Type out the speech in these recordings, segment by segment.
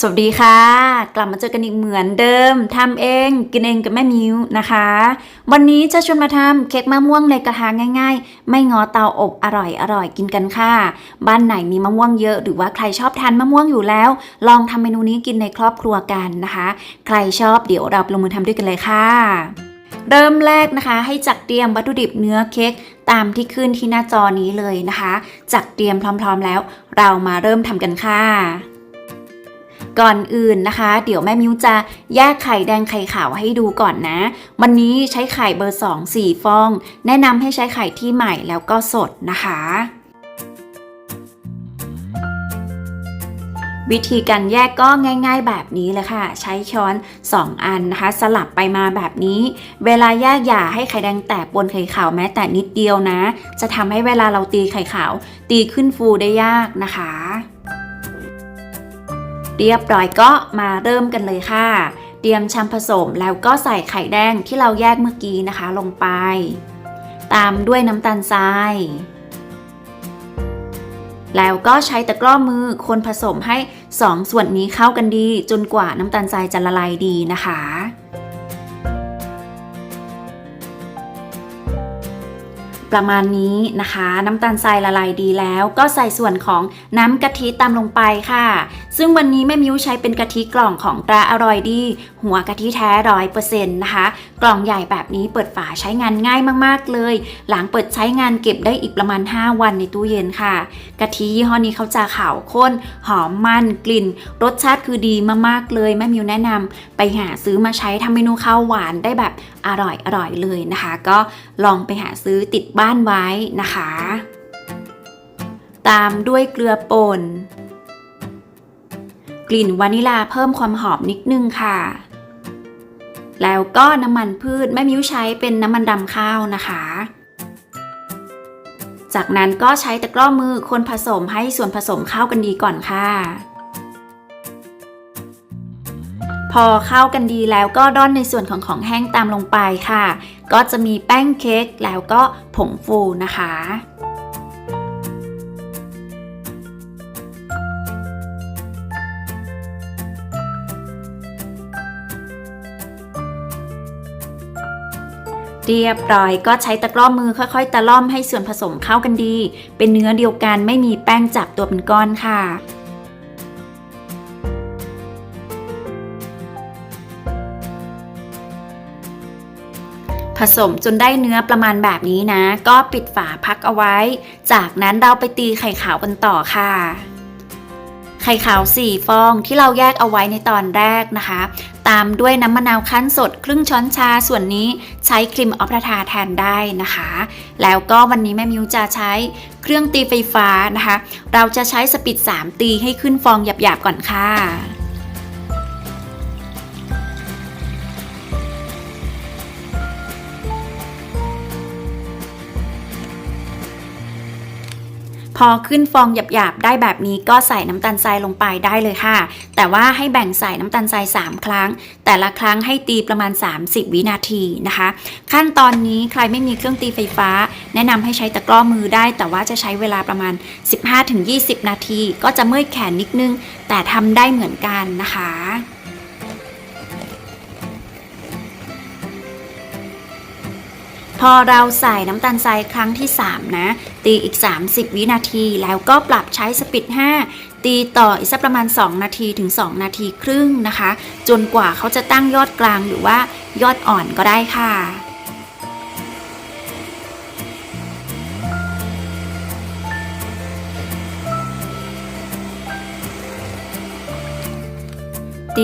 สวัสดีค่ะ กลับมาเจอกันอีกเหมือนเดิมทำเองกินเองกับแม่มิวนะคะ วันนี้จะชวนมาทำเค้กมะม่วงในกระทะง่าย ๆ ไม่งอเตาอบอร่อยอร่อยกินกันค่ะ บ้านไหนมีมะม่วงเยอะหรือว่าใครชอบทานมะม่วงอยู่แล้ว ลองทำเมนูนี้กินในครอบครัวกันนะคะ ใครชอบเดี๋ยวเราลงมือทำด้วยกันเลยค่ะ เริ่มแรกนะคะ ให้จัดเตรียมวัตถุดิบเนื้อเค้กตามที่ขึ้นที่หน้าจอนี้เลยนะคะ จัดเตรียมพร้อม ๆ แล้ว เรามาเริ่มทำกันค่ะ ก่อนอื่นนะคะ เดี๋ยวแม่มิวจะแยกไข่แดงไข่ขาวให้ดูก่อนนะ วันนี้ใช้ไข่เบอร์ 2 4 ฟอง แนะนำให้ใช้ไข่ที่ใหม่แล้วก็สดนะคะวิธีการแยกก็ง่ายๆแบบนี้เลยค่ะ ใช้ช้อน 2 อันนะคะ สลับไปมาแบบนี้ เวลาแยกอย่าให้ไข่แดงแตกบนไข่ขาวแม้แต่นิดเดียวนะ จะทำให้เวลาเราตีไข่ขาว ตีขึ้นฟูได้ยากนะคะ เรียบร้อยก็มาเริ่มกันเลยค่ะ เตรียมชามผสมแล้วก็ใส่ไข่แดงที่เราแยกเมื่อกี้นะคะลงไป ตามด้วยน้ำตาลทราย แล้วก็ใช้ตะกร้อมือคนผสมให้สองส่วนนี้เข้ากันดี จนกว่าน้ำตาลทรายจะละลายดีนะคะ ประมาณนี้นะคะ น้ำตาลทรายละลายดีแล้ว ก็ใส่ส่วนของน้ำกะทิตามลงไปค่ะ ซึ่งวันนี้แม่มิ้วใช้เป็นกะทิกล่องของตราอร่อยดี หัวกะทิแท้ร้อยเปอร์เซ็นต์นะคะ กล่องใหญ่แบบนี้เปิดฝาใช้งานง่ายมากๆเลย หลังเปิดใช้งานเก็บได้อีกประมาณ 5 วันในตู้เย็นค่ะ กะทิยี่ห้อนี้เขาจะขาวข้น หอมมันกลิ่น รสชาติคือดีมากๆเลยแม่มิวแนะนำไปหาซื้อมาใช้ทำเมนูข้าวหวานได้แบบ อร่อยอร่อยเลยนะคะ ก็ลองไปหาซื้อติดบ้านไว้นะคะ ตามด้วยเกลือป่นกลิ่นวานิลาเพิ่มความหอมนิดนึงค่ะ แล้วก็น้ำมันพืชแม่มิ้วใช้เป็นน้ำมันดำข้าวนะคะ จากนั้นก็ใช้ตะกร้อมือคนผสมให้ส่วนผสมเข้ากันดีก่อนค่ะ อเข้ากันดีแล้วก็ร่อนในส่วนของของแห้งตามลงไปค่ะ ก็จะมีแป้งเค้กแล้วก็ผงฟูนะคะเรียบร้อยก็ใช้ตะกร้อมือค่อยๆ ตะล่อมให้ส่วนผสมเข้ากันดี เป็นเนื้อเดียวกันไม่มีแป้งจับตัวเป็นก้อนค่ะ ผสมจนได้เนื้อประมาณแบบนี้นะ ก็ปิดฝาพักเอาไว้ จากนั้นเราไปตีไข่ขาวกันต่อค่ะไข่ขาว 4 ฟองที่เราแยกเอาไว้ในตอนแรกนะคะ ตามด้วยน้ำมะนาวคั้นสดครึ่งช้อนชาส่วนนี้ใช้ครีมออฟราทาแทนได้นะคะ แล้วก็วันนี้แม่มิวจะใช้เครื่องตีไฟฟ้านะคะ เราจะใช้สปีด3 ตีให้ขึ้นฟองหยาบๆก่อนค่ะ พอขึ้นฟองหยาบๆได้แบบนี้ก็ใส่น้ำตาลทรายลงไปได้เลยค่ะ แต่ว่าให้แบ่งใส่น้ำตาลทราย 3 ครั้ง แต่ละครั้งให้ตีประมาณ 30 วินาทีนะคะ ขั้นตอนนี้ใครไม่มีเครื่องตีไฟฟ้า แนะนำให้ใช้ตะกร้อมือได้ แต่ว่าจะใช้เวลาประมาณ 15-20 นาที ก็จะเมื่อยแขนนิดนึง แต่ทำได้เหมือนกันนะคะ พอเราใส่น้ำตาลทรายครั้งที่ 3 นะ ตีอีก 30 วินาที แล้วก็ปรับใช้สปีด5 ตีต่ออีกสักประมาณ 2 นาทีถึง 2 นาทีครึ่งนะคะ จนกว่าเขาจะตั้งยอดกลางหรือว่ายอดอ่อนก็ได้ค่ะ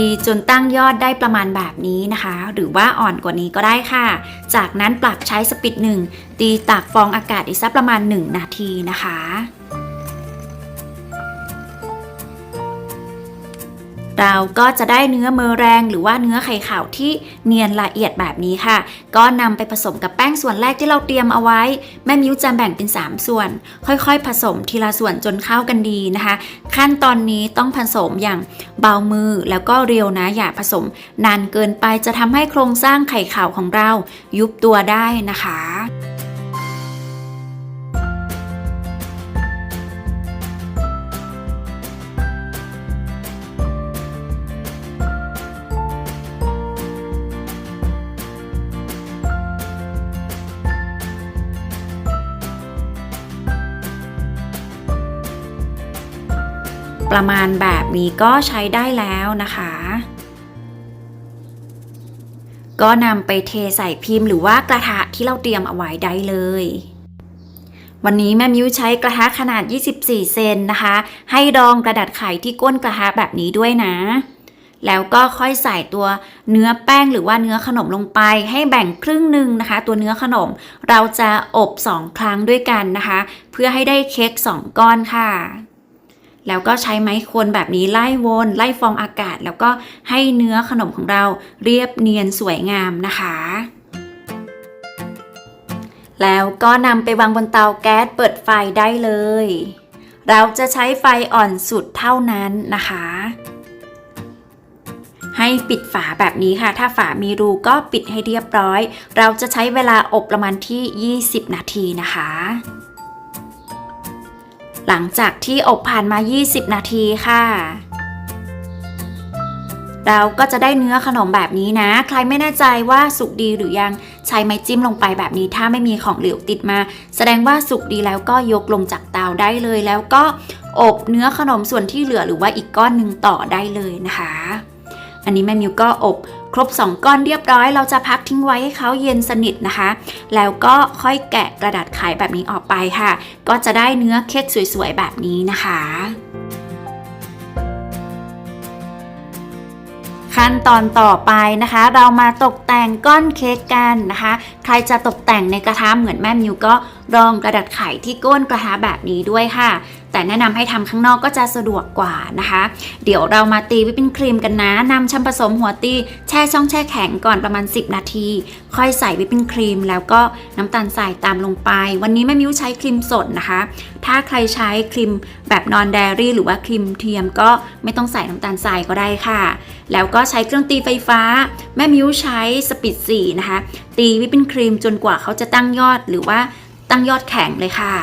ีจนตั้งยอดได้ประมาณแบบนี้นะคะ หรือว่าอ่อนกว่านี้ก็ได้ค่ะ จากนั้นปรับใช้สปีดหนึ่งตีตากฟองอากาศอีกสักประมาณ 1 นาทีนะคะ เราก็จะได้เนื้อเมอแรงหรือว่าเนื้อไข่ขาวที่เนียนละเอียดแบบนี้ค่ะ ก็นำไปผสมกับแป้งส่วนแรกที่เราเตรียมเอาไว้ แม่มิ้วจะแบ่งเป็น 3 ส่วน ค่อยๆ ผสมทีละส่วนจนเข้ากันดีนะคะ ขั้นตอนนี้ต้องผสมอย่างเบามือแล้วก็เร็วนะอย่าผสม นานเกินไปจะทำให้โครงสร้างไข่ขาวของเรายุบตัวได้นะคะ ประมาณแบบนี้ก็ใช้ได้แล้วนะคะ ก็นำไปเทใส่พิมพ์หรือว่ากระทะที่เราเตรียมเอาไว้ได้เลยวันนี้แม่มิวใช้กระทะขนาด 24 เซนนะคะ ให้รองกระดาษไขที่ก้นกระทะแบบนี้ด้วยนะ แล้วก็ค่อยใส่ตัวเนื้อแป้งหรือว่าเนื้อขนมลงไป ให้แบ่งครึ่งหนึ่งนะคะ ตัวเนื้อขนมเราจะอบ 2 ครั้งด้วยกันนะคะ เพื่อให้ได้เค้ก2 ก้อนค่ะ แล้วก็ใช้ไม้คนแบบนี้ไล่วนไล่ฟองอากาศ แล้วก็ให้เนื้อขนมของเราเรียบเนียนสวยงามนะคะ แล้วก็นำไปวางบนเตาแก๊สเปิดไฟได้เลย เราจะใช้ไฟอ่อนสุดเท่านั้นนะคะ ให้ปิดฝาแบบนี้ค่ะ ถ้าฝามีรูก็ปิดให้เรียบร้อย เราจะใช้เวลาอบประมาณที่ 20 นาทีนะคะ หลังจากที่อบผ่านมา 20 นาทีค่ะ เราก็จะได้เนื้อขนมแบบนี้นะ ใครไม่แน่ใจว่าสุกดีหรือยังใช้ไม้จิ้มลงไปแบบนี้ถ้าไม่มีของเหลวติดมา แสดงว่าสุกดีแล้วก็ยกลงจากเตาได้เลย แล้วก็อบเนื้อขนมส่วนที่เหลือหรือว่าอีกก้อนหนึ่งต่อได้เลยนะคะ อันนี้แม่มิวก็อบครบ 2 ก้อนเรียบร้อย เราจะพักทิ้งไว้ให้เขาเย็นสนิทนะคะ แล้วก็ค่อยแกะกระดาษไขแบบนี้ออกไปค่ะ ก็จะได้เนื้อเค้กสวยๆแบบนี้นะคะขั้นตอนต่อไปนะคะ เรามาตกแต่งก้อนเค้กกันนะคะ ใครจะตกแต่งในกระทะเหมือนแม่มิวก็รองกระดาษไขที่ก้นกระทะแบบนี้ด้วยค่ะ แต่แนะนำให้ทำข้างนอกก็จะสะดวกกว่านะคะ เดี๋ยวเรามาตีวิปปิ้งครีมกันนะนำแชมผสมหัวตีแช่ช่องแช่แข็งก่อนประมาณ 10 นาที ค่อยใส่วิปปิ้งครีม แล้วก็น้ำตาลทรายตามลงไป วันนี้แม่มิวใช้ครีมสดนะคะ ถ้าใครใช้ครีมแบบนอนแดรี่ หรือว่าครีมเทียมก็ไม่ต้องใส่น้ำตาลทรายก็ได้ค่ะ แล้วก็ใช้เครื่องตีไฟฟ้า แม่มิวใช้สปีด4นะคะ ตีวิปปิ้งครีมจนกว่าเขาจะตั้งยอดหรือว่าตั้งยอดแข็งเลยค่ะ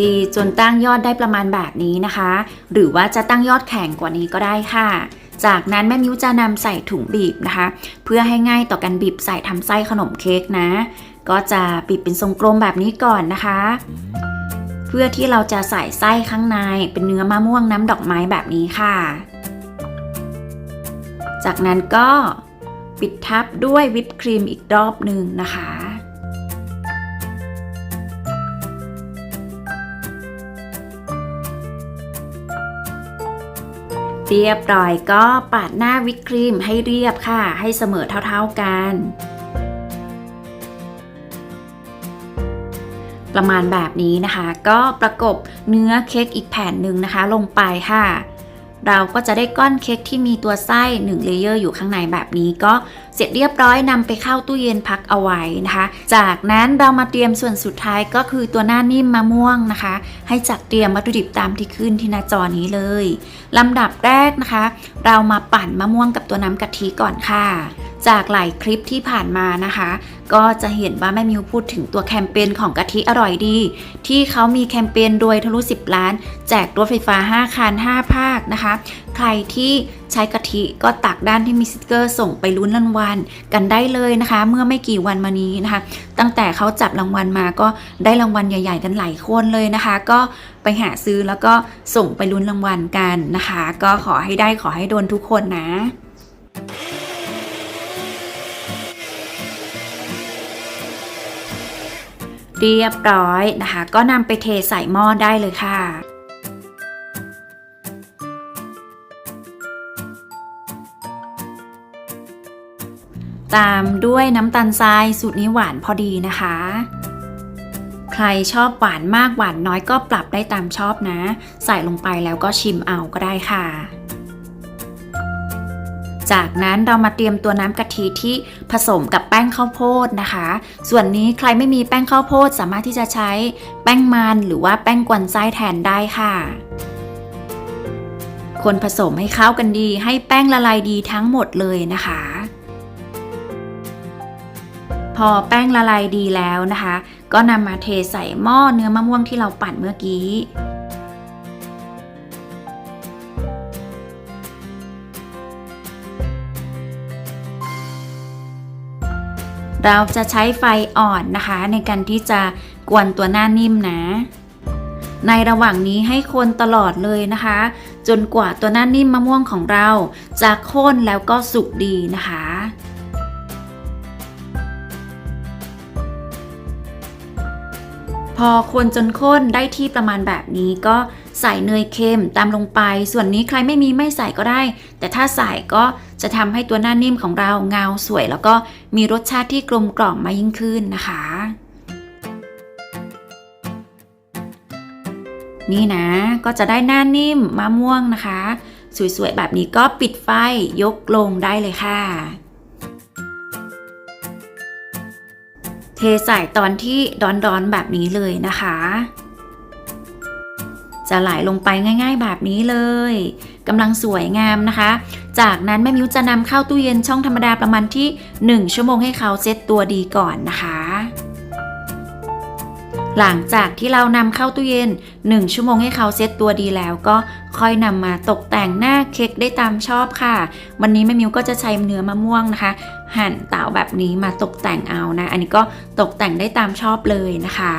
ตีจนตั้งยอดได้ประมาณแบบนี้นะคะ หรือว่าจะตั้งยอดแข็งกว่านี้ก็ได้ค่ะ จากนั้นแม่มิ้วจะนำใส่ถุงบีบนะคะ เพื่อให้ง่ายต่อการบีบใส่ทำไส้ขนมเค้กนะ ก็จะบีบเป็นทรงกลมแบบนี้ก่อนนะคะ เพื่อที่เราจะใส่ไส้ข้างในเป็นเนื้อมะม่วงน้ำดอกไม้แบบนี้ค่ะ จากนั้นก็ปิดทับด้วยวิปครีมอีกรอบหนึ่งนะคะ เรียบร้อยก็ปาดหน้าวิปครีมให้เรียบค่ะ ให้เสมอเท่าๆกัน ประมาณแบบนี้นะคะ ก็ประกบเนื้อเค้กอีกแผ่นหนึ่งนะคะ ลงไปค่ะ เราก็จะได้ก้อนเค้กที่มีตัวไส้1เลเยอร์อยู่ข้างในแบบนี้ก็ ร็จเรียบร้อยนำไปเข้าตู้เย็นพักเอาไว้นะคะ จากนั้นเรามาเตรียมส่วนสุดท้ายก็คือตัวหน้านิ่มมะม่วงนะคะ ให้จัดเตรียมวัตถุดิบตามที่ขึ้นที่หน้าจอนี้เลยลำดับแรกนะคะ เรามาปั่นมะม่วงกับตัวน้ำกะทิก่อนค่ะ จากหลายคลิปที่ผ่านมานะคะ ก็จะเห็นว่าแม่มิวพูดถึงตัวแคมเปญของกะทิอร่อยดี ที่เขามีแคมเปญโดยทะลุ 10 ล้าน แจกรถไฟฟ้า 5 คัน 5 ภาคนะคะ รที่ใช้กะทิก็ตักด้านที่มีสติกเกอร์ส่งไปลุ้นรางวัลกันได้เลยนะคะ เมื่อไม่กี่วันมานี้นะคะ ตั้งแต่เขาจับรางวัลมาก็ได้รางวัลใหญ่ ๆ กันหลายคนเลยนะคะ ก็ไปหาซื้อแล้วก็ส่งไปลุ้นรางวัลกันนะคะ ก็ขอให้ได้ขอให้โดนทุกคนนะเรียบร้อยนะคะ ก็นำไปเทใส่หม้อได้เลยค่ะ ตามด้วยน้ำตาลทรายสูตรนี้หวานพอดีนะคะ ใครชอบหวานมากหวานน้อยก็ปรับได้ตามชอบนะ ใส่ลงไปแล้วก็ชิมเอาก็ได้ค่ะ จากนั้นเรามาเตรียมตัวน้ำกะทิที่ผสมกับแป้งข้าวโพดนะคะ ส่วนนี้ใครไม่มีแป้งข้าวโพดสามารถที่จะใช้แป้งมันหรือว่าแป้งกวนไส้แทนได้ค่ะคนผสมให้เข้ากันดีให้แป้งละลายดีทั้งหมดเลยนะคะ อแป้งละลายดีแล้วนะคะ ก็นำมาเทใส่หม้อเนื้อมะม่วงที่เราปั่นเมื่อกี้เราจะใช้ไฟอ่อนนะคะ ในการที่จะกวนตัวหน้านิ่มนะ ในระหว่างนี้ให้คนตลอดเลยนะคะ จนกว่าตัวหน้านิ่มมะม่วงของเรา จะข้นแล้วก็สุกดีนะคะ พอคนจนข้นได้ที่ประมาณแบบนี้ก็ใส่เนยเค็มตามลงไป ส่วนนี้ใครไม่มีไม่ใส่ก็ได้ แต่ถ้าใส่ก็จะทำให้ตัวหน้านิ่มของเราเงาสวย แล้วก็มีรสชาติที่กลมกล่อมมายิ่งขึ้นนะคะ นี่นะก็จะได้หน้านิ่มมะม่วงนะคะ สวยๆแบบนี้ก็ปิดไฟยกลงได้เลยค่ะ เทใส่ตอนที่ร้อนๆแบบนี้เลยนะคะ จะไหลลงไปง่าย ๆ แบบนี้เลยกำลังสวยงามนะคะ จากนั้นแม่มิวจะนำเข้าตู้เย็นช่องธรรมดาประมาณที่ 1 ชั่วโมงให้เขาเซตตัวดีก่อนนะคะ หลังจากที่เรานำเข้าตู้เย็น 1 ชั่วโมงให้เขาเซตตัวดีแล้วก็ค่อยนำมาตกแต่งหน้าเค้กได้ตามชอบค่ะ วันนี้แม่มิวก็จะใช้เนื้อมะม่วงนะคะ หั่นเต๋าแบบนี้มาตกแต่งเอานะ อันนี้ก็ตกแต่งได้ตามชอบเลยนะคะ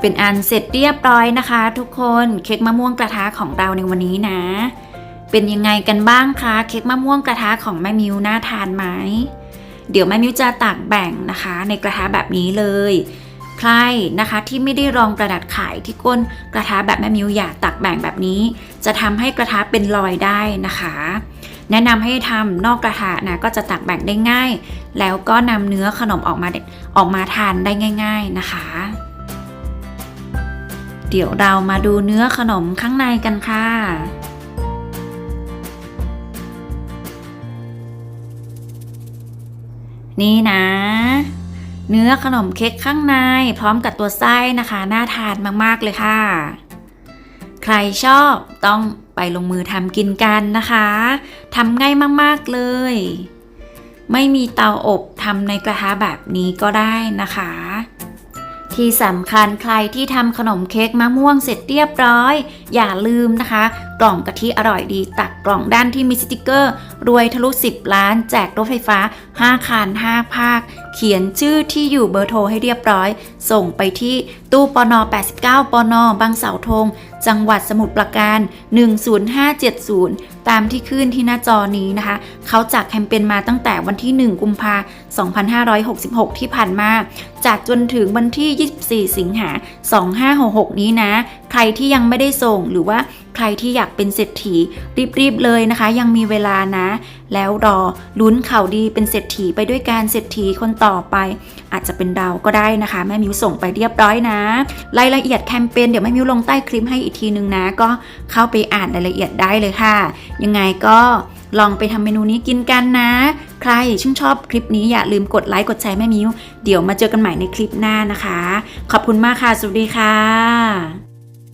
เป็นอันเสร็จเรียบร้อยนะคะ ทุกคนเค้กมะม่วงกระทะของเราในวันนี้นะ เป็นยังไงกันบ้างคะเค้กมะม่วงกระทะของแม่มิวน่าทานไหมเดี๋ยวแม่มิวจะตักแบ่งนะคะ ในกระทะแบบนี้เลย ใครนะคะที่ไม่ได้รองกระดาษขายที่ก้นกระทะแบบแม่มิวอยากตักแบ่งแบบนี้ จะทำให้กระทะเป็นรอยได้นะคะ แนะนำให้ทำนอกกระทะนะก็จะตักแบ่งได้ง่าย แล้วก็นำเนื้อขนมออกมาออกมาทานได้ง่าย ๆนะคะเดี๋ยวเรามาดูเนื้อขนมข้างในกันค่ะ นี่นะ เนื้อขนมเค้กข้างในพร้อมกับตัวไส้นะคะ น่าทานมากๆเลยค่ะ ใครชอบต้องไปลงมือทำกินกันนะคะทำง่ายมากๆเลย ไม่มีเตาอบทำในกระทะแบบนี้ก็ได้นะคะ ที่สำคัญใครที่ทำขนมเค้กมะม่วงเสร็จเรียบร้อย อย่าลืมนะคะ กล่องกะทิอร่อยดี ตักกล่องด้านที่มีสติกเกอร์ รวยทะลุ 10 ล้าน แจกรถไฟฟ้า 5คัน5 ภาค เขียนชื่อที่อยู่เบอร์โทรให้เรียบร้อย ส่งไปที่ตู้ปน 89 ปนบางเสาธง จังหวัดสมุทรปราการ 10570 ตามที่ขึ้นที่หน้าจอนี้นะคะ เขาจัดแคมเปญมาตั้งแต่วันที่ 1 กุมภา2566 ที่ผ่านมาจัดจนถึงวันที่ 24 สิงหา 2566 นี้นะ ใครที่ยังไม่ได้ส่งหรือว่าใครที่อยากเป็นเศรษฐีรีบๆเลยนะคะ ยังมีเวลานะ แล้วรอลุ้นข่าวดีเป็นเศรษฐีไปด้วยการเศรษฐีคนต่อไป อาจจะเป็นเราก็ได้นะคะ แม่มิวส่งไปเรียบร้อยนะ รายละเอียดแคมเปญเดี๋ยวแม่มิวลงใต้คลิปให้อีกทีนึงนะ ก็เข้าไปอ่านรายละเอียดได้เลยค่ะ ยังไงก็ลองไปทำเมนูนี้กินกันนะ ใครชื่นชอบคลิปนี้อย่าลืมกดไลค์กดแชร์แม่มิว เดี๋ยวมาเจอกันใหม่ในคลิปหน้านะคะ ขอบคุณมากค่ะ สวัสดีค่ะ